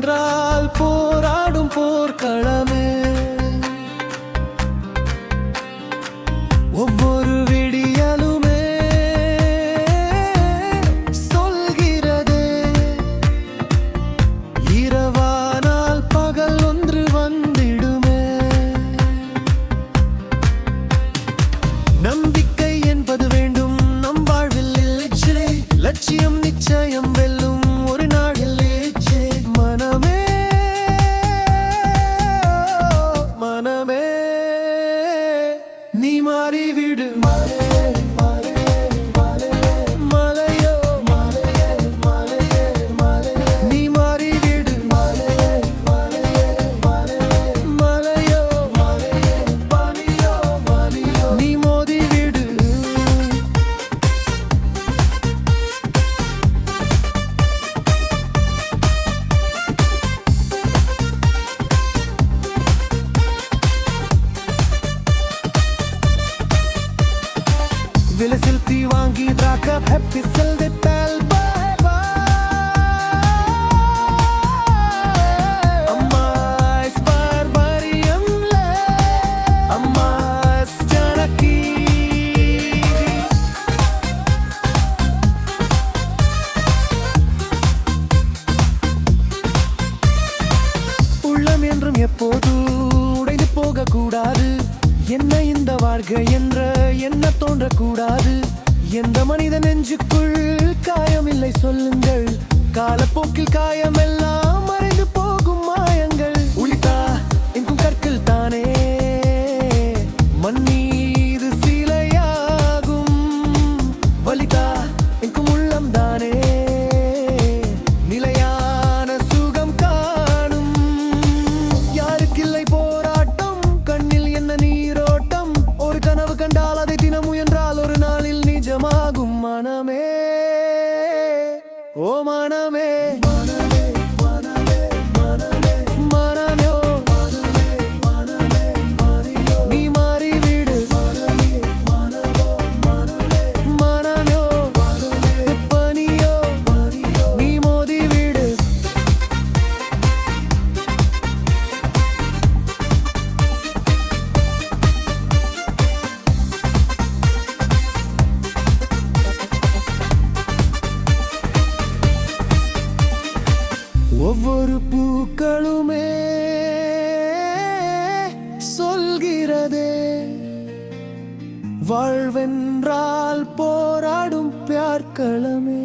என்றால் போராடும் போர்க்களமே. ஒவ்வொரு விடியலுமே சொல்கிறதே. இரவானால் பகல் ஒன்று வந்திடுமே. நம்பிக்கை என்பது வேண்டும் நம் வாழ்வில் லட்சியம் நிச்சயம் எப்போது உடைந்து போக கூடாது என்ன இந்த வாழ்க்கை என்ற என்ன தோன்றக்கூடாது. எந்த மனித நெஞ்சுக்குள் காயமில்லை சொல்லுங்கள். காலப்போக்கில் காயமில்லை ஓ மனமே. ஒவ்வொரு பூக்களுமே சொல்கிறதே. வாழ்வென்றால் போராடும் பியார்களமே